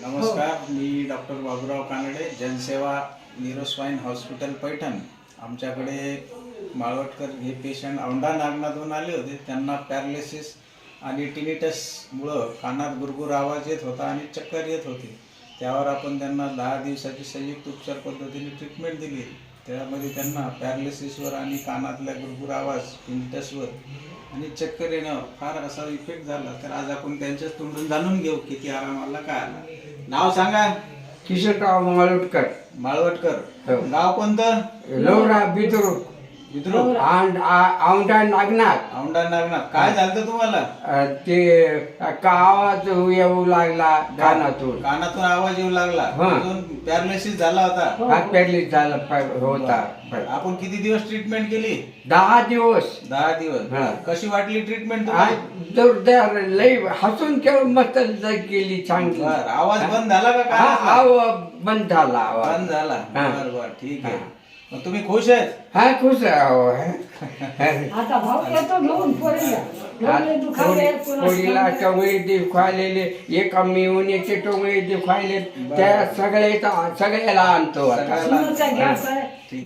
नमस्कार मी डॉक्टर बाबूराव कानडे जनसेवा न्यूरोस्वाईन हॉस्पिटल पैठण. आमच्याकडे माळवटकर हे पेशंट औंढा नागनाथून आले होते. त्यांना पॅरालिसिस आणि टिनिटसमुळं कानात गुरगुर आवाज येत होता आणि चक्कर येत होती. त्यावर आपण त्यांना दहा दिवसाची संयुक्त उपचार पद्धतीने ट्रीटमेंट दिली. त्यामध्ये त्यांना पॅरालिसिसवर आणि कानातल्या गुरगुर आवाज टिनिटसवर आणि चक्कर येण्यावर फार असा इफेक्ट झाला. तर आज आपण त्यांच्याच तोंडून जाणून घेऊ किती आरामाला काय आला. नाव सांगा. किशोरराव माळवटकर. हो. गाव कोणतं? लोरा बिद्रुक विद्रुप औंढा नागनाथ. औंढा नागनाथ. काय झालं तुम्हाला? अ, ते का आवाज येऊ लागला कानातून? कानातून आवाज येऊ लागला? हा. पॅरालिसिस झाला होता? हात पेरली झाला प- होता. आपण किती दिवस ट्रीटमेंट केली? दहा दिवस. दहा दिवस. हा. कशी वाटली ट्रीटमेंट आ, जोरदार लई हसून खेळून मस्त ज- गेली चांगली आवाज बंद झाला का हा कानातला? आव बंद झाला आवाज. बंद झाला. हा. बर बर. ठीक आहे. हा. मग तुम्ही खुश आहेत? हा खुश आहे अहो. आता भाऊ येतो घेऊन पोरीला. डोळे दुखायले पुन्हा पोळीला टोंगळी एका मिळवण्याचे टोंगळे दुखायले त्या सगळे सगळ्याला आणतो आता. सगळ्याला. गॅस आहे